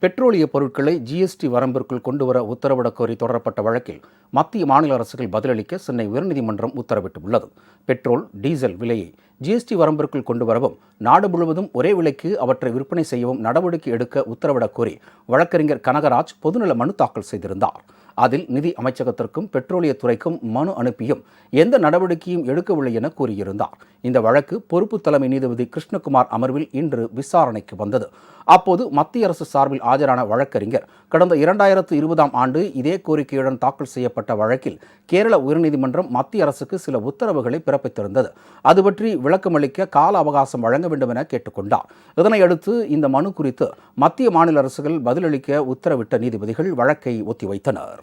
பெட்ரோலிய பொருட்களை ஜிஎஸ்டி வரம்பிற்குள் கொண்டுவர உத்தரவிடக் கோரி தொடரப்பட்ட வழக்கில் மத்திய மாநில அரசுகள் பதிலளிக்க சென்னை உயர்நீதிமன்றம் உத்தரவிட்டுள்ளது. பெட்ரோல் டீசல் விலையை ஜிஎஸ்டி வரம்பிற்குள் கொண்டு வரவும் நாடு முழுவதும் ஒரே விலைக்கு அவற்றை விற்பனை செய்யவும் நடவடிக்கை எடுக்க உத்தரவிடக் கோரி வழக்கறிஞர் கனகராஜ் பொதுநல மனு தாக்கல் செய்திருந்தார். அதில் நிதி அமைச்சகத்திற்கும் பெட்ரோலியத்துறைக்கும் மனு அனுப்பியும் எந்த நடவடிக்கையும் எடுக்கவில்லை என கூறியிருந்தார். இந்த வழக்கு பொறுப்பு தலைமை நீதிபதி கிருஷ்ணகுமார் அமர்வில் இன்று விசாரணைக்கு வந்தது. அப்போது மத்திய அரசு சார்பில் ஆஜரான வழக்கறிஞர் கடந்த இரண்டாயிரத்து இருபதாம் ஆண்டு இதே கோரிக்கையுடன் தாக்கல் செய்யப்பட்ட வழக்கில் கேரள உயர்நீதிமன்றம் மத்திய அரசுக்கு சில உத்தரவுகளை பிறப்பித்திருந்தது. அது பற்றி விளக்கமளிக்க கால அவகாசம் வழங்க வேண்டும் என கேட்டுக்கொண்டார். இதனையடுத்து இந்த மனு குறித்து மத்திய மாநில அரசுகள் பதிலளிக்க உத்தரவிட்ட நீதிபதிகள் வழக்கை ஒத்திவைத்தனர்.